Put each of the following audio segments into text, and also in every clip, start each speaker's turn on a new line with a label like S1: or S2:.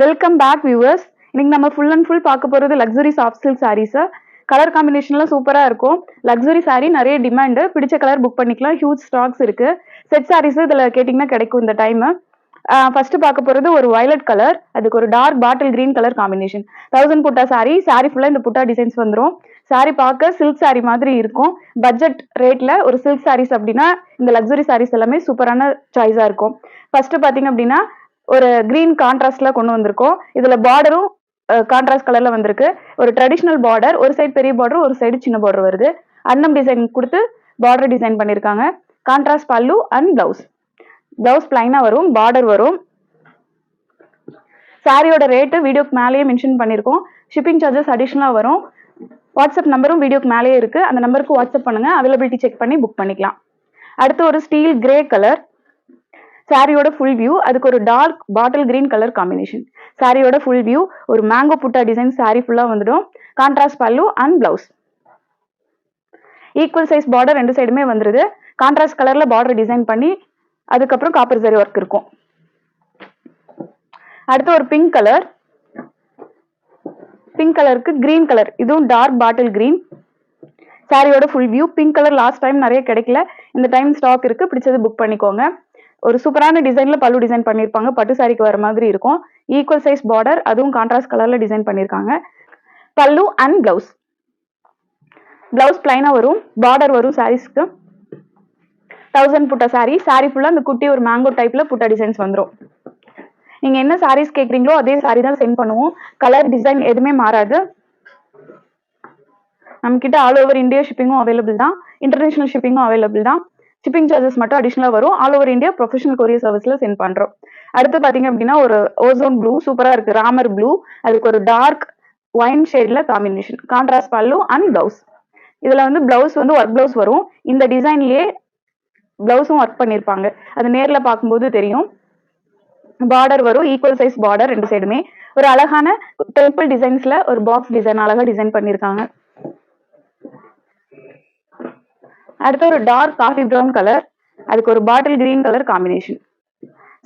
S1: Welcome back viewers இன்னைக்கு நம்ம full and full பார்க்க போறது luxury soft silk saris colour காம்பினேஷன்லாம் சூப்பராக இருக்கும். லக்ஸரி சாரீ நிறைய டிமாண்டு பிடிச்ச கலர் புக் பண்ணிக்கலாம். ஹியூஜ் ஸ்டாக்ஸ் இருக்கு. செட் சாரீஸ் இதில் கேட்டிங்கன்னா கிடைக்கும் இந்த டைம் ஃபர்ஸ்ட் பார்க்க போறது ஒரு வயலட் கலர் அதுக்கு ஒரு dark bottle green colour combination thousand butta sari sari ஃபுல்லாக இந்த புட்டா டிசைன்ஸ் வந்துடும் சாரீ பார்க்க சில்க் saree மாதிரி இருக்கும். பட்ஜெட் ரேட்ல ஒரு சில்க் சாரீஸ் அப்படின்னா இந்த லக்ஸரி சாரீஸ் எல்லாமே சூப்பரான சாய்ஸா இருக்கும். ஃபர்ஸ்ட் பார்த்தீங்க அப்படின்னா ஒரு கிரீன் கான்ட்ராஸ்ட்ல கொண்டு வந்திருக்கோம். இதுல பார்டரும் கான்ட்ராஸ்ட் கலர்ல வந்திருக்கு. ஒரு ட்ரெடிஷ்னல் பார்டர் ஒரு சைடு பெரிய பார்டர் ஒரு சைடு சின்ன பார்டர் வருது. அன்னம் டிசைன் கொடுத்து பார்டர் டிசைன் பண்ணிருக்காங்க. Contrast pallu and blouse blouse பிளைனா வரும் பார்டர் வரும். சாரியோட ரேட்டு வீடியோக்கு மேலேயே மென்ஷன் பண்ணியிருக்கோம் ஷிப்பிங் சார்ஜஸ் அடிஷ்னலாக வரும். வாட்ஸ்அப் நம்பரும் வீடியோக்கு மேலேயே இருக்கு. அந்த நம்பருக்கு வாட்ஸ்அப் பண்ணுங்க. அவைலபிலிட்டி செக் பண்ணி புக் பண்ணிக்கலாம். அடுத்து ஒரு ஸ்டீல் கிரே கலர் சாரியோட ஃபுல் வியூ அதுக்கு ஒரு dark bottle green colour combination சாரியோட ஃபுல் வியூ ஒரு மேங்கோ புட்டா டிசைன் சாரி ஃபுல்லாக வந்துடும். Contrast pallu and blouse equal size border ரெண்டு சைடுமே வந்துருது. கான்ட்ராஸ்ட் கலரில் பார்டர் டிசைன் பண்ணி அதுக்கப்புறம் காப்பர் சரி ஒர்க் இருக்கும். அடுத்து ஒரு பிங்க் கலர் பிங்க் கலருக்கு கிரீன் கலர் இதுவும் டார்க் பாட்டில் கிரீன் சாரியோட full view pink colour last time நிறைய கிடைக்கல. இந்த டைம் ஸ்டாக் இருக்கு. பிடிச்சது புக் பண்ணிக்கோங்க. ஒரு சூப்பரான டிசைன்ல பல்லு டிசைன் பண்ணியிருப்பாங்க பட்டு சாரிக்கு வர மாதிரி இருக்கும். ஈக்குவல் சைஸ் பார்டர் அதுவும் கான்ட்ராஸ்ட் கலர்ல டிசைன் பண்ணியிருக்காங்க பல்லு அண்ட் பிளவுஸ் பிளவுஸ் பிளைனா வரும். பார்டர் வரும் சாரீஸ்க்கு தௌசண்ட் புட்டா சாரி சாரி ஃபுல்லா அந்த குட்டி ஒரு மேங்கோ டைப்ல புட்டா டிசைன்ஸ் வந்துடும் நீங்க என்ன சாரீஸ் கேக்குறீங்களோ அதே சாரி தான் சென்ட் பண்ணுவோம். கலர் டிசைன் எதுவுமே மாறாது. நம்ம கிட்ட ஆல் ஓவர் இந்தியா ஷிப்பிங்கும் அவைலபிள் தான். இன்டர்நேஷனல் ஷிப்பிங்கும் அவைலபிள் தான். ஷிப்பிங் சார்ஜஸ் மட்டும் அடிஷனலாக வரும். All over India professional courier சர்வீஸ்ல சென்ட் பண்ணுறோம் அடுத்து பார்த்தீங்க அப்படின்னா ஒரு ஓசோன் ப்ளூ சூப்பராக இருக்கு. ராமர் ப்ளூ அதுக்கு ஒரு டார்க் ஒயின் ஷேடில் combination contrast pallu and blouse இதில் வந்து ப்ளவுஸ் வந்து ஒர்க் ப்ளவுஸ் வரும். இந்த டிசைன்லேயே ப்ளவுஸும் ஒர்க் பண்ணியிருப்பாங்க அது நேரில் பார்க்கும்போது தெரியும். பார்டர் வரும். ஈக்குவல் சைஸ் பார்டர் ரெண்டு சைடுமே ஒரு அழகான டெம்பிள் டிசைன்ஸில் ஒரு பாக்ஸ் டிசைன் அழகாக டிசைன் பண்ணியிருக்காங்க அடுத்து ஒரு டார்க் காஃபி ப்ரௌன் கலர் அதுக்கு ஒரு பாட்டில் கிரீன் கலர் காம்பினேஷன்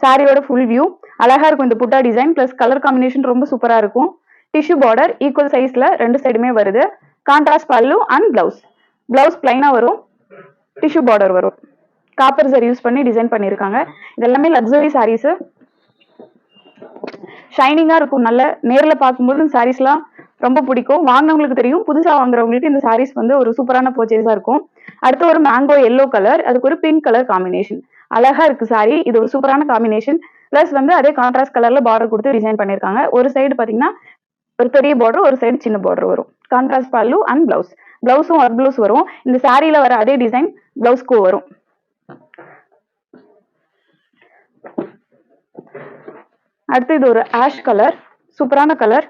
S1: சாரியோட ஃபுல் வியூ அழகா இருக்கும் இந்த புட்டா டிசைன் பிளஸ் கலர் காம்பினேஷன் ரொம்ப சூப்பரா இருக்கும். டிஷ்யூ பார்டர் ஈக்குவல் சைஸ்ல ரெண்டு சைடுமே வருது. Contrast pallu and blouse blouse பிளைனா வரும். டிஷ்யூ பார்டர் வரும். காப்பர் சரி யூஸ் பண்ணி டிசைன் பண்ணியிருக்காங்க இதெல்லாமே லக்ஸரி சாரீஸ் ஷைனிங்கா இருக்கும். நல்ல நேர்ல பார்க்கும்போது இந்த சாரீஸ்லாம் ரொம்ப பிடிக்கும். வாங்கினவங்களுக்கு தெரியும். புதுசா வாங்குறவங்களுக்கு இந்த சாரீஸ் வந்து ஒரு சூப்பரான பர்ச்சேஸா இருக்கும். அடுத்து ஒரு மேங்கோ எல்லோ கலர் அதுக்கு ஒரு பிங்க் கலர் காம்பினேஷன் அழகா இருக்கு சாரி இது ஒரு சூப்பரான காம்பினேஷன் பிளஸ் வந்து அதே கான்ட்ராஸ்ட் கலர்ல பார்டர் கொடுத்து டிசைன் பண்ணிருக்காங்க ஒரு சைடு பாத்தீங்கன்னா ஒரு பெரிய பார்டர் ஒரு சைடு சின்ன பார்டர் வரும். கான்ட்ராஸ்ட் பல்லு அண்ட் பிளவுஸ் பிளவுஸும் ஒர்க் பிளவுஸ் வரும். இந்த சாரியில வர அதே டிசைன் பிளவுஸ்க்கும் வரும். அடுத்து இது ஒரு ஆஷ் கலர் சூப்பரான கலர்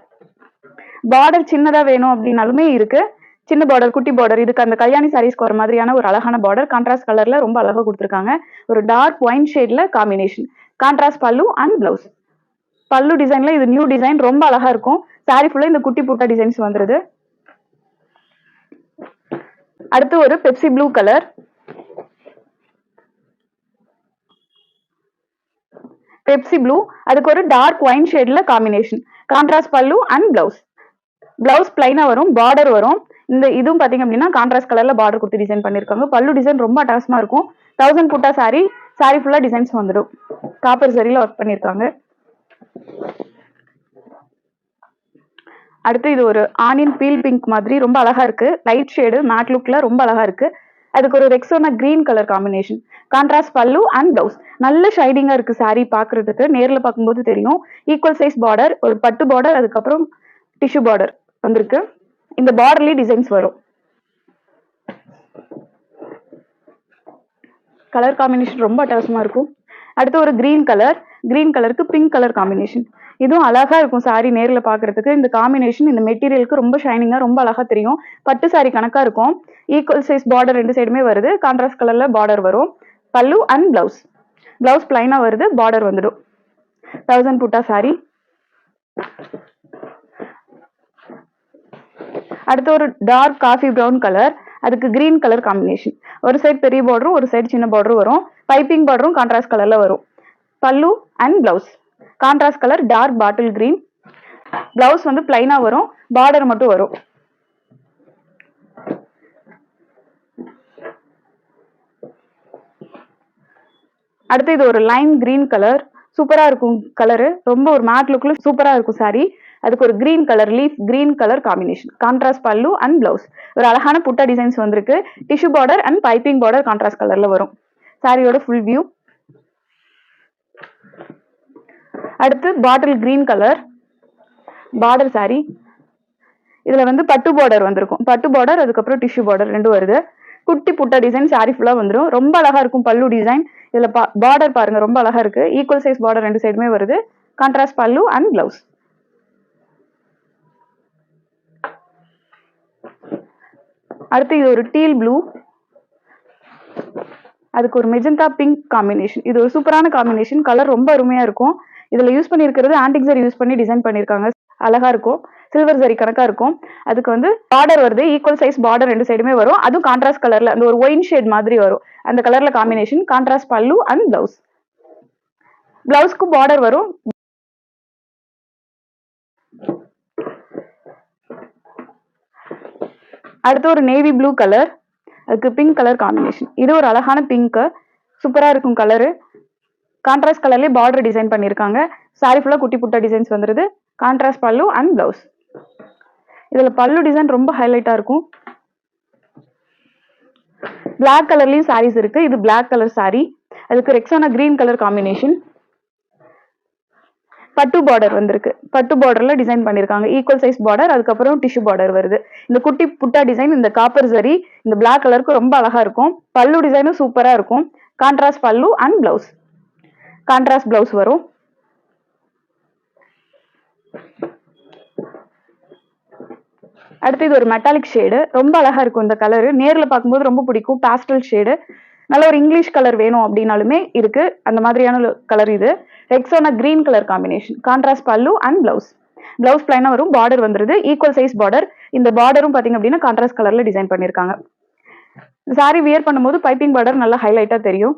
S1: பார்டர் சின்னதா வேணும் அப்படின்னாலுமே இருக்கு. சின்ன பார்டர் குட்டி பார்டர் இதுக்கு அந்த கல்யாணி சாரீஸ்க்கு வர மாதிரியான ஒரு அழகான பார்டர் கான்ட்ராஸ்ட் கலர்ல ரொம்ப அழகா கொடுத்துருக்காங்க. ஒரு dark wine ஷேட்ல combination contrast pallu and blouse pallu டிசைன்ல இது நியூ டிசைன் ரொம்ப அழகா இருக்கும். சாரி ஃபுல்லா இந்த குட்டி புட்டா டிசைன்ஸ் வந்துருது. அடுத்து ஒரு Pepsi blue colour Pepsi blue அதுக்கு ஒரு dark wine ஷேட்ல combination contrast pallu and blouse blouse பிளைனா வரும் பார்டர் வரும். இந்த இதுவும் பாத்தீங்க அப்படின்னா கான்ட்ராஸ்ட் கலர்ல பார்டர் கொடுத்து டிசைன் பண்ணிருக்காங்க. பல்லு டிசைன் ரொம்ப அட்டாசமா இருக்கும். தௌசண்ட் புட்டா சாரி சாரி ஃபுல்லா டிசைன்ஸ் வந்துடும். காப்பர் சரியில ஒர்க் பண்ணிருக்காங்க. அடுத்து இது ஒரு ஆனியன் பீல் பிங்க் மாதிரி ரொம்ப அழகா இருக்கு. லைட் ஷேடு மேட் லுக்ல ரொம்ப அழகா இருக்கு. அதுக்கு ஒரு Rexona green colour combination contrast pallu and blouse நல்ல ஷைனிங்கா இருக்கு saree பாக்குறதுக்கு. நேர்ல பார்க்கும்போது தெரியும். ஈக்குவல் சைஸ் பார்டர் ஒரு பட்டு பார்டர் அதுக்கப்புறம் டிஷ்யூ பார்டர் வந்திருக்கு. இந்த பார்டர்லயே டிசைன்ஸ் வரும். கலர் காம்பினேஷன் ரொம்ப அட்டகாசமா இருக்கும். அடுத்து ஒரு கிரீன் கலர் கிரீன் கலருக்கு பிங்க் கலர் காம்பினேஷன் இதுவும் அழகா இருக்கும் saree நேரில் பாக்குறதுக்கு. இந்த காம்பினேஷன் இந்த மெட்டீரியலுக்கு ரொம்ப ஷைனிங்கா ரொம்ப அழகா தெரியும். பட்டு saree கணக்கா இருக்கும். ஈக்குவல் சைஸ் பார்டர் ரெண்டு சைடுமே வருது. கான்ட்ராஸ்ட் கலர்ல பார்டர் வரும். பல்லு அண்ட் பிளவுஸ் பிளவுஸ் பிளைனா வருது பார்டர் வந்துடும். தௌசண்ட் புட்டா saree. அடுத்து ஒரு டார்க் காஃபி ப்ரௌன் கலர் அதுக்கு கிரீன் கலர் காம்பினேஷன் ஒரு சைடு பெரிய பார்டரும் ஒரு சைடு சின்ன பார்டரும் வரும். பைப்பிங் பார்டரும் கான்ட்ராஸ்ட் கலரில் வரும். Pallu and blouse contrast colour dark bottle green blouse வந்து பிளைனாக வரும். பார்டர் மட்டும் வரும். அடுத்து இது ஒரு லைன் கிரீன் கலர் சூப்பராக இருக்கும் கலரு ரொம்ப ஒரு மேட் லுக்கில் சூப்பராக இருக்கும் சாரீ அதுக்கு ஒரு green colour leaf green colour combination contrast pallu and blouse ஒரு அழகான புட்டா டிசைன்ஸ் வந்திருக்கு. Tissue border and piping border contrast கலர்ல வரும். சாரியோட ஃபுல் வியூ அடுத்து bottle green colour border saree இதுல வந்து பட்டு பார்டர் வந்திருக்கும். பட்டு பார்டர் அதுக்கப்புறம் டிஷ்யூ பார்டர் ரெண்டும் வருது. குட்டி புட்டா டிசைன் சாரி ஃபுல்லா வந்துடும் ரொம்ப அழகா இருக்கும் பல்லு டிசைன் இதுல பார்டர் பாருங்க ரொம்ப அழகா இருக்கு. ஈக்குவல் சைஸ் பார்டர் ரெண்டு சைடுமே வருது. கான்ட்ராஸ்ட் பல்லு அண்ட் பிளவுஸ் அடுத்து இது ஒரு டீல் ப்ளூ அதுக்கு ஒரு மெஜந்தா பிங்க் காம்பினேஷன் இது ஒரு சூப்பரான காம்பினேஷன் கலர் ரொம்ப அருமையா இருக்கும். இதுல யூஸ் பண்ணியிருக்கிறது ஆன்டிக் யூஸ் பண்ணி டிசைன் பண்ணியிருக்காங்க. அழகா இருக்கும். சில்வர் சரி கணக்கா இருக்கும். அதுக்கு வந்து பார்டர் வருது. ஈக்குவல் சைஸ் பார்டர் ரெண்டு சைடுமே வரும். அதுவும் கான்ட்ராஸ்ட் கலர்ல அந்த ஒரு ஒயின் ஷேட் மாதிரி வரும். அந்த கலர்ல combination contrast pallu and blouse பிளவுஸ்க்கு border வரும். அடுத்து ஒரு நேவி ப்ளூ கலர் அதுக்கு பிங்க் கலர் காம்பினேஷன் இது ஒரு அழகான பிங்க்கு சூப்பராக இருக்கும் கலரு கான்ட்ராஸ்ட் கலர்லேயே பார்டர் டிசைன் பண்ணியிருக்காங்க சாரி ஃபுல்லாக குட்டி புட்டா டிசைன்ஸ் வந்துருது. கான்ட்ராஸ்ட் பல்லு அண்ட் ப்ளவுஸ் இதில் பல்லு டிசைன் ரொம்ப ஹைலைட்டாக இருக்கும். பிளாக் கலர்லேயும் சாரீஸ் இருக்குது இது பிளாக் கலர் சாரீ அதுக்கு ரெக்ஸானா கிரீன் கலர் காம்பினேஷன் பட்டு பார்டர் வந்திருக்கு. பட்டு பார்டர்ல டிசைன் பண்ணிருக்காங்க. ஈக்குவல் சைஸ் பார்டர் அதுக்கப்புறம் டிஷ்யூ பார்டர் வருது. இந்த குட்டி புட்டா டிசைன் இந்த காப்பர் சரி இந்த பிளாக் கலருக்கு ரொம்ப அழகா இருக்கும். பல்லு டிசைனும் சூப்பரா இருக்கும். Contrast pallu and blouse contrast blouse வரும். அடுத்து இது ஒரு மெட்டாலிக் ஷேடு ரொம்ப அழகா இருக்கும் இந்த கலரு நேரில் பார்க்கும்போது ரொம்ப பிடிக்கும். பாஸ்டல் ஷேடு நல்ல ஒரு இங்கிலீஷ் கலர் வேணும் அப்படின்னாலுமே இருக்கு. அந்த மாதிரியான கலர் இது. Rexona green colour combination contrast pallu and blouse blouse பிளைனா வரும். பார்டர் வந்துருது. ஈக்குவல் சைஸ் பார்டர் இந்த பார்டரும் பாத்தீங்க அப்படின்னா கான்ட்ராஸ்ட் கலர்ல டிசைன் பண்ணிருக்காங்க. சாரி வியர் பண்ணும்போது பைப்பிங் பார்டர் நல்லா ஹைலைட்டா தெரியும்.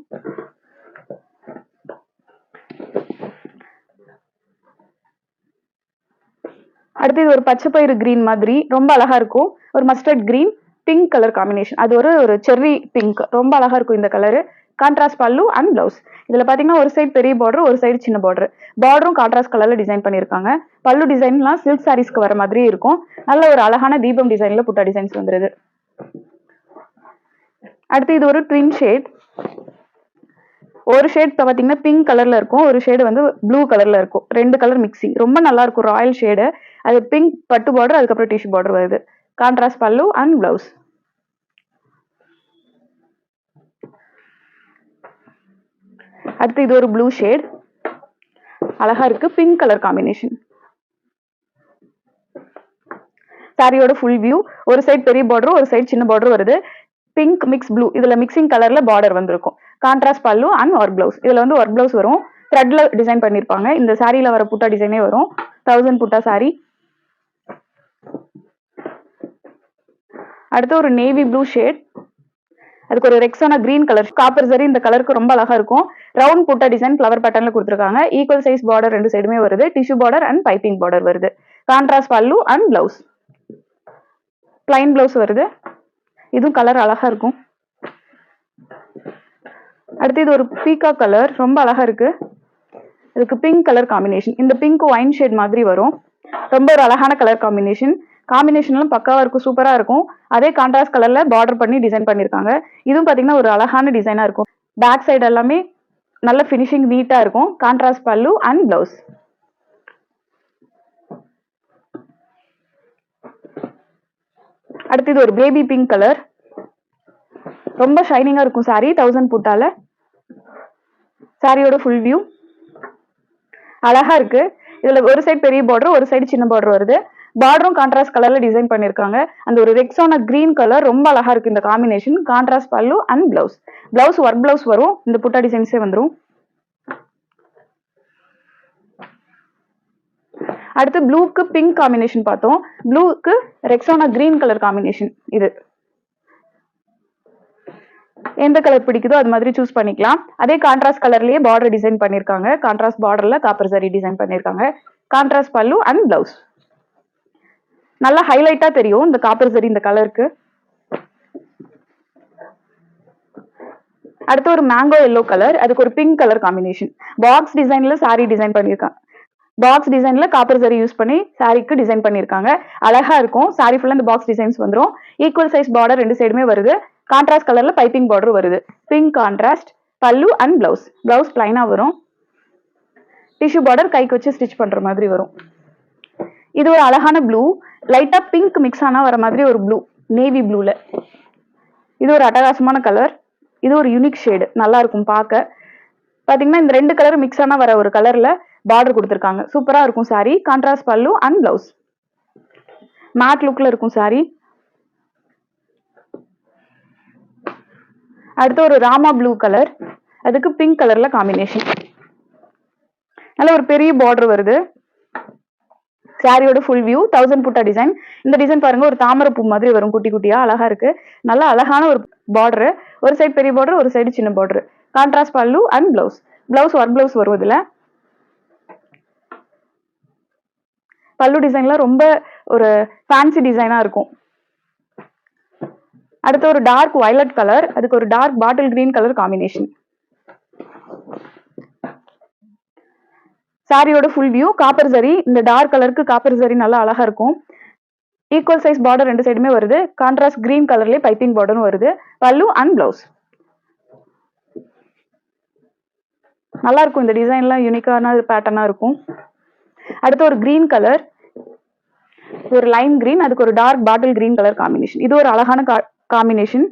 S1: அடுத்து இது ஒரு பச்சை பயிறு கிரீன் மாதிரி. ரொம்ப அழகா இருக்கும். ஒரு mustard green pink colour combination அது ஒரு ஒரு செர்ரி பிங்க் ரொம்ப அழகா இருக்கும் இந்த colour contrast pallu and blouse இதுல பாத்தீங்கன்னா ஒரு சைடு பெரிய பார்டர் ஒரு சைடு சின்ன பார்டர் பார்டரும் கான்ட்ராஸ்ட் கலர்ல டிசைன் பண்ணியிருக்காங்க. பல்லு டிசைன்லாம் சில்க் சாரீஸ்க்கு வர மாதிரி இருக்கும். நல்ல ஒரு அழகான தீபம் டிசைன்ல புட்டா டிசைன்ஸ் வந்துருது. அடுத்து இது ஒரு ட்வின் ஷேட் ஒரு ஷேட் பாத்தீங்கன்னா பிங்க் கலர்ல இருக்கும். ஒரு ஷேடு வந்து ப்ளூ கலர்ல இருக்கும். ரெண்டு கலர் மிக்சிங் ரொம்ப நல்லா இருக்கும் ராயல் ஷேடு அது பிங்க் பட்டு பார்டர் அதுக்கப்புறம் டிஷ்யூ பார்டர் வருது. கான்ட்ராஸ்ட் பல்லு அண்ட் ப்ளவுஸ் அடுத்து இது ஒரு ப்ளூ ஷேட் அழகா இருக்கு பிங்க் கலர் காம்பினேஷன் சாரியோட ஃபுல் வியூ ஒரு சைட் பெரிய பார்டர் ஒரு சைடு சின்ன பார்டர் வருது. பிங்க் மிக்ஸ் ப்ளூ இதுல மிக்சிங் கலர்ல பார்டர் வந்திருக்கும். Contrast pallu and work blouse இதுல வந்து ஒர்க் பிளவுஸ் வரும். த்ரெட்ல டிசைன் பண்ணிருப்பாங்க. இந்த சாரியில வர புட்டா டிசைனே வரும். தௌசண்ட் புட்டா சாரி அடுத்து ஒரு நேவி ப்ளூ ஷேட் அதுக்கு ஒரு ரெக்ஸானா கிரீன் கலர் காப்பர் சரி இந்த கலருக்கு ரொம்ப அழகா இருக்கும். ரவுண்ட் புட்டா டிசைன் ஃப்ளவர் பேட்டர்ல கொடுத்துருக்காங்க. ஈக்குவல் சைஸ் பார்டர் ரெண்டு சைடுமே வருது. Tissue border and piping border வருது. Contrast pallu and blouse plain blouse வருது. இதுவும் கலர் அழகா இருக்கும். அடுத்து இது ஒரு பீகா கலர் ரொம்ப அழகா இருக்கு. இதுக்கு பிங்க் கலர் காம்பினேஷன் இந்த பிங்க் ஒயின் ஷேட் மாதிரி வரும். ரொம்ப ஒரு அழகான கலர் காம்பினேஷன் காம்பினேஷன்லாம் பக்காவா இருக்கும் சூப்பரா இருக்கும். அதே கான்ட்ராஸ்ட் கலர்ல பார்டர் பண்ணி டிசைன் பண்ணிருக்காங்க. இதுவும் பாத்தீங்கன்னா ஒரு அழகான டிசைனாக இருக்கும். பேக் சைடு எல்லாமே நல்ல ஃபினிஷிங் நீட்டா இருக்கும். கான்ட்ராஸ்ட் பல்லு அண்ட் ப்ளவுஸ் அடுத்து இது ஒரு பேபி பிங்க் கலர் ரொம்ப ஷைனிங்கா இருக்கும் சாரி தௌசண்ட் புட்டால. சாரியோட ஃபுல் வியூ அழகா இருக்கு. இதுல ஒரு சைடு பெரிய பார்டர் ஒரு சைடு சின்ன பார்டர் வருது. பார்டரும் கான்ட்ராஸ்ட் கலர்ல டிசைன் பண்ணிருக்காங்க. அந்த ஒரு ரெக்ஸான கிரீன் கலர் ரொம்ப அழகா இருக்கு இந்த combination contrast pallu and blouse blouse work blouse வரும். இந்த புட்டா டிசைன்ஸே வந்துடும் அடுத்து ப்ளூக்கு பிங்க் காம்பினேஷன் பார்த்தோம். ப்ளூக்கு ரெக்ஸானா கிரீன் கலர் காம்பினேஷன் இது. எந்த கலர் பிடிக்குதோ அது மாதிரி சூஸ் பண்ணிக்கலாம். அதே கான்ட்ராஸ்ட் கலர்லயே பார்டர் டிசைன் பண்ணிருக்காங்க. கான்ட்ராஸ்ட் பார்டர்ல காப்பர் சரி டிசைன் பண்ணிருக்காங்க. கான்ட்ராஸ்ட் பல்லு அண்ட் பிளவுஸ் நல்லா ஹைலைட்டா தெரியும் இந்த காப்பர் சரி இந்த கலருக்கு அடுத்து ஒரு மேங்கோ எல்லோ கலர் அதுக்கு ஒரு பிங்க் கலர் காம்பினேஷன் பாக்ஸ் டிசைன்ல சாரி டிசைன் பண்ணியிருக்காங்க பாக்ஸ் டிசைன்ல காப்பர் சரி யூஸ் பண்ணி சாரிக்கு டிசைன் பண்ணிருக்காங்க. அழகா இருக்கும். சாரி ஃபுல்லா இந்த பாக்ஸ் டிசைன்ஸ் வந்துடும் ஈக்குவல் சைஸ் பார்டர் ரெண்டு சைடுமே வருது. கான்ட்ராஸ்ட் கலர்ல பைப்பிங் பார்டர் வருது. Pink contrast pallu and blouse blouse பிளைனா வரும். டிஷ்யூ பார்டர் கைக்கு வச்சு ஸ்டிச் பண்ற மாதிரி வரும். இது ஒரு அழகான ப்ளூ லைட்டா பிங்க் மிக்ஸ் ஆனா வர மாதிரி ஒரு ப்ளூ நேவி ப்ளூல இது ஒரு அட்டகாசமான கலர் இது ஒரு யூனிக் ஷேடு நல்லா இருக்கும் பார்க்க. பாத்தீங்கன்னா இந்த ரெண்டு கலர் மிக்ஸ் ஆனா வர ஒரு கலர்ல பார்டர் கொடுத்துருக்காங்க. சூப்பரா இருக்கும் saree contrast pallu and blouse matte லுக்ல இருக்கும் சாரி அடுத்து ஒரு ராமா ப்ளூ கலர் அதுக்கு பிங்க் கலர்ல காம்பினேஷன் நல்ல ஒரு பெரிய பார்டர் வருது. சாரியோட ஃபுல் வியூ தௌசண்ட் புட்டா டிசைன் இந்த டிசைன் பாருங்க ஒரு தாமரை பூ மாதிரி வரும் குட்டி குட்டியா அழகா இருக்கு. நல்லா அழகான ஒரு பார்டரு ஒரு சைடு பெரிய பார்டர் ஒரு சைடு சின்ன border contrast pallu and blouse blouse work blouse வரும் இதுல பல்லு டிசைன்லாம் ரொம்ப ஒரு ஃபேன்சி டிசைனா இருக்கும். அடுத்து ஒரு டார்க் வயலட் கலர் அதுக்கு ஒரு dark bottle green colour combination சாரியோட ஃபுல் வியூ காப்பர் சரி இந்த டார்க் கலருக்கு காப்பர் சரி நல்லா அழகா இருக்கும். ஈக்குவல் சைஸ் பார்டர் ரெண்டு சைடுமே வருது. கான்ட்ராஸ்ட் கிரீன் கலர்லேயே பைப்பிங் பார்டரும் வருது. பல்லு அண்ட் பிளவுஸ் நல்லா இருக்கும். இந்த டிசைன்லாம் யூனிக்கான பேட்டர்னா இருக்கும். அடுத்து ஒரு கிரீன் கலர் ஒரு லைன் கிரீன் அதுக்கு ஒரு dark bottle green colour combination இது ஒரு அழகான காம்பினேஷன்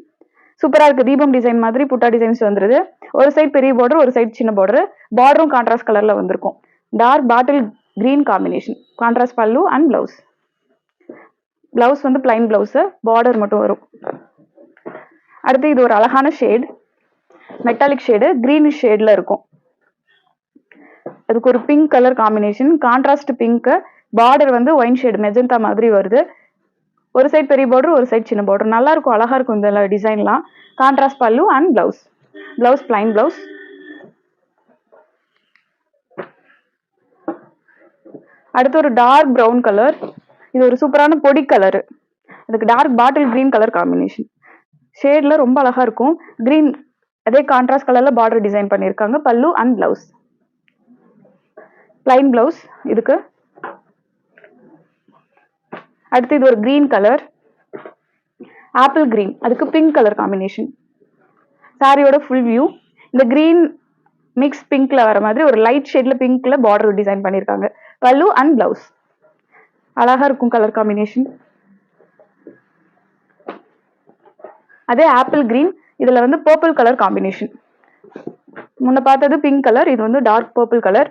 S1: சூப்பரா இருக்கு. தீபம் டிசைன் மாதிரி புட்டா டிசைன்ஸ் வந்துருது. ஒரு சைட் பெரிய பார்டர் ஒரு சைடு சின்ன பார்டர் பார்டரும் கான்ட்ராஸ்ட் கலர்ல வந்திருக்கும். Dark bottle green combination contrast pallu and blouse blouse வந்து பிளைன் பிளவுஸ் பார்டர் மட்டும் வரும். அடுத்து இது ஒரு அழகான ஷேட் மெட்டாலிக் ஷேடு க்ரீனிஷ் ஷேடில் இருக்கும். அதுக்கு ஒரு pink colour combination contrast pink border வந்து ஒயின் ஷேடு மெஜந்தா மாதிரி வருது. ஒரு சைட் பெரிய பார்டர் ஒரு சைட் சின்ன பார்டர் நல்லா இருக்கும் அழகா இருக்கும் இந்த டிசைன்லாம் contrast pallu and blouse blouse plain blouse அடுத்து ஒரு டார்க் ப்ரௌன் கலர் இது ஒரு சூப்பரான பொடி கலர் அதுக்கு dark bottle green colour combination ஷேட்ல ரொம்ப அழகா இருக்கும். க்ரீன் அதே கான்ட்ராஸ்ட் கலர்ல பார்டர் டிசைன் பண்ணியிருக்காங்க. Pallu and blouse plain blouse இதுக்கு. அடுத்து இது ஒரு கிரீன் கலர் ஆப்பிள் கிரீன் அதுக்கு பிங்க் கலர் காம்பினேஷன் சாரியோட ஃபுல் வியூ இந்த கிரீன் மிக்ஸ் பிங்க்ல வர மாதிரி ஒரு லைட் ஷேட்ல பிங்க்ல பார்டர் டிசைன் பண்ணியிருக்காங்க. பல்லு அண்ட் பிளவுஸ் அழகா இருக்கும் கலர் காம்பினேஷன் அதே ஆப்பிள் கிரீன் இதுல வந்து பர்பிள் கலர் காம்பினேஷன் முன்ன பார்த்தது பிங்க் கலர் இது வந்து டார்க் பர்பிள் கலர்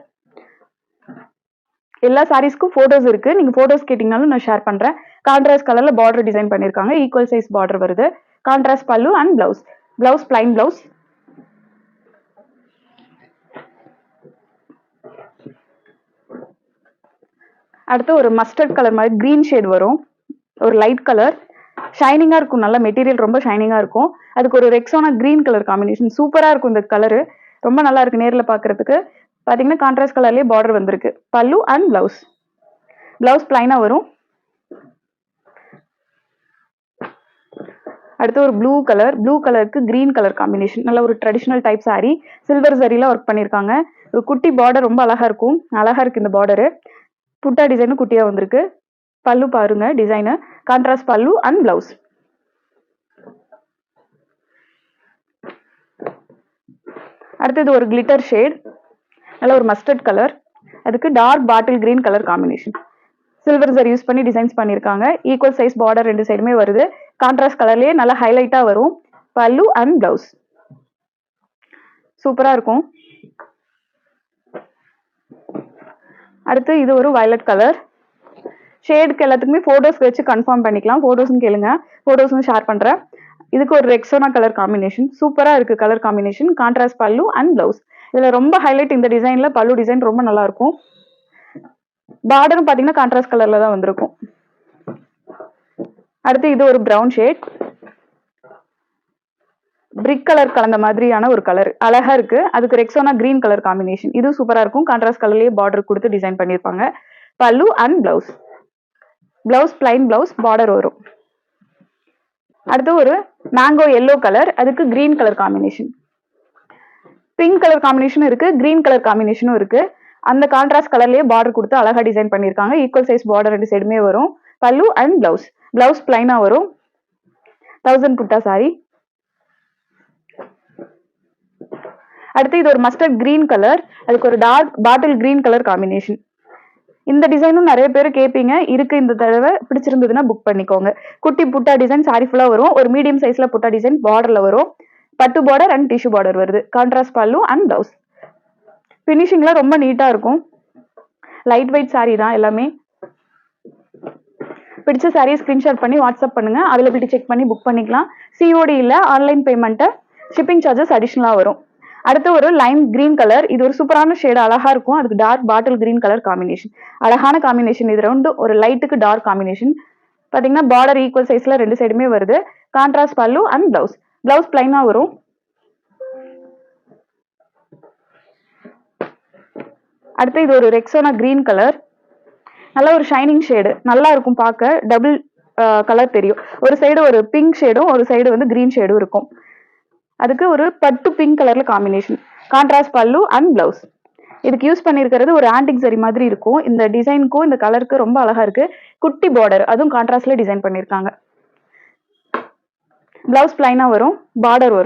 S1: எல்லா சாரீஸ்க்கும் போட்டோஸ் இருக்கு. நீங்க போட்டோஸ் கேட்டிங்கனாலும் நான் ஷேர் பண்றேன். கான்ட்ராஸ்ட் கலர்ல பார்டர் டிசைன் பண்ணிருக்காங்க. ஈக்குவல் சைஸ் பார்டர் வருது. Contrast pallu and blouse blouse plain blouse அடுத்து ஒரு மஸ்டர்ட் கலர் மாதிரி கிரீன் ஷேட் வரும். ஒரு லைட் கலர் ஷைனிங்காக இருக்கும். நல்ல மெட்டீரியல் ரொம்ப ஷைனிங்காக இருக்கும். அதுக்கு ஒரு ரெக்ஸோனா கிரீன் கலர் காம்பினேஷன் சூப்பராக இருக்கும் இந்த கலரு ரொம்ப நல்லா இருக்கு நேரில் பாக்குறதுக்கு. பார்த்தீங்கன்னா கான்ட்ராஸ்ட் கலர்லேயே பார்டர் வந்திருக்கு. பல்லு அண்ட் பிளவுஸ் பிளவுஸ் பிளைனாக வரும். அடுத்து ஒரு ப்ளூ கலர் ப்ளூ கலருக்கு கிரீன் கலர் காம்பினேஷன் நல்ல ஒரு ட்ரெடிஷ்னல் டைப் saree. சில்வர் சரியில ஒர்க் பண்ணியிருக்காங்க ஒரு குட்டி பார்டர் ரொம்ப அழகாக இருக்கும். அழகாக இருக்குது இந்த பார்டரு புட்டா டிசைனும் குட்டியா வந்திருக்கு. பல்லு பாருங்க design contrast pallu and blouse அடுத்தது ஒரு கிளிட்டர் ஷேட் நல்ல ஒரு மஸ்டர்ட் கலர் அதுக்கு dark bottle green colour combination silver sir use பண்ணி டிசைன்ஸ் பண்ணியிருக்காங்க ஈக்குவல் சைஸ் பார்டர் ரெண்டு சைடுமே வருது. கான்ட்ராஸ்ட் கலர்லேயே நல்லா ஹைலைட்டாக வரும். பல்லு அண்ட் பிளவுஸ் சூப்பராக இருக்கும். அடுத்து இது ஒரு வயலட் கலர் ஷேடுக்கு எல்லாத்துக்குமே ஃபோட்டோஸ் வச்சு கன்ஃபார்ம் பண்ணிக்கலாம். ஃபோட்டோஸும் கேளுங்க. ஃபோட்டோஸும் ஷேர் பண்ணுறேன் இதுக்கு ஒரு ரெக்ஸோனா கலர் காம்பினேஷன் சூப்பராக இருக்குது colour combination contrast pallu and blouse இதில் ரொம்ப ஹைலைட் இந்த டிசைனில் பல்லு டிசைன் ரொம்ப நல்லா இருக்கும். பார்டரும் பார்த்தீங்கன்னா கான்ட்ராஸ்ட் கலரில் தான் வந்திருக்கும். அடுத்து இது ஒரு ப்ரௌன் ஷேட் பிரிக் கலர் கலந்த மாதிரியான ஒரு கலர் அழகா இருக்கு. அதுக்கு ரெக்ஸோனா கிரீன் கலர் காம்பினேஷன் இது சூப்பரா இருக்கும். கான்ட்ராஸ்ட் கலர்லயே பார்டர் கொடுத்து டிசைன் பண்ணியிருப்பாங்க. Pallu and blouse blouse plain blouse border வரும். அடுத்து ஒரு மேங்கோ எல்லோ கலர் அதுக்கு green colour combination pink colour காம்பினேஷனும் இருக்கு. கிரீன் கலர் காம்பினேஷனும் இருக்கு. அந்த கான்ட்ராஸ்ட் கலர்லயே பார்டர் கொடுத்து அழகா டிசைன் பண்ணியிருக்காங்க. ஈக்குவல் சைஸ் பார்டர் ரெண்டு சைடுமே வரும். பல்லு அண்ட் பிளவுஸ் பிளவுஸ் பிளைனா வரும். தௌசண்ட் புட்டா சாரி அடுத்து இது ஒரு மஸ்டர்ட் கிரீன் கலர் அதுக்கு ஒரு dark bottle green colour combination இந்த டிசைனும் நிறைய பேர் கேட்பீங்க இருக்கு இந்த தடவை. பிடிச்சிருந்ததுன்னா புக் பண்ணிக்கோங்க. குட்டி புட்டா டிசைன் சாரி ஃபுல்லா வரும். ஒரு மீடியம் சைஸ்ல புட்டா டிசைன் பார்டர்ல வரும். பட்டு பார்டர் அண்ட் டிஷ்யூ பார்டர் வருது. கான்ட்ராஸ்ட் பல்லு அண்ட் பிளவுஸ் ஃபினிஷிங்லாம் ரொம்ப நீட்டா இருக்கும். லைட் வெயிட் saree தான் எல்லாமே. பிடிச்ச சாரியை ஸ்கிரீன்ஷாட் பண்ணி வாட்ஸ்அப் பண்ணுங்க. அவைலபிலிட்டி செக் பண்ணி புக் பண்ணிக்கலாம். சிஓடி இல்ல ஆன்லைன் பேமெண்ட்டை ஷிப்பிங் சார்ஜஸ் அடிஷ்னலாக வரும். அடுத்து ஒரு லைன் கிரீன் கலர் இது ஒரு சூப்பரான ஷேடு அழகா இருக்கும். அதுக்கு dark bottle green colour combination அழகான காம்பினேஷன் இது ரெண்டு ஒரு லைட்டுக்கு டார்க் காம்பினேஷன் பாத்தீங்கன்னா பார்டர் ஈக்குவல் சைஸ்ல ரெண்டு சைடுமே வருது. Contrast pallu and blouse blouse பிளைனா வரும். அடுத்து இது ஒரு ரெக்ஸோனா கிரீன் கலர் நல்ல ஒரு ஷைனிங் ஷேடு நல்லா இருக்கும் பார்க்க. டபுள் கலர் தெரியும். ஒரு சைடு ஒரு பிங்க் ஷேடும் ஒரு சைடு வந்து கிரீன் ஷேடும் இருக்கும். அதுக்கு ஒரு பட்டு பிங்க் கலர்ல combination contrast pallu and blouse இதுக்கு யூஸ் பண்ணியிருக்கிறது ஒரு ஆன்டிக் சரி மாதிரி இருக்கும். இந்த டிசைனுக்கும் இந்த கலருக்கு ரொம்ப அழகா இருக்கு. குட்டி பார்டர் அதுவும் கான்ட்ராஸ்ட்ல டிசைன் பண்ணியிருக்காங்க பிளவுஸ் பிளைனா வரும் பார்டர் வரும்.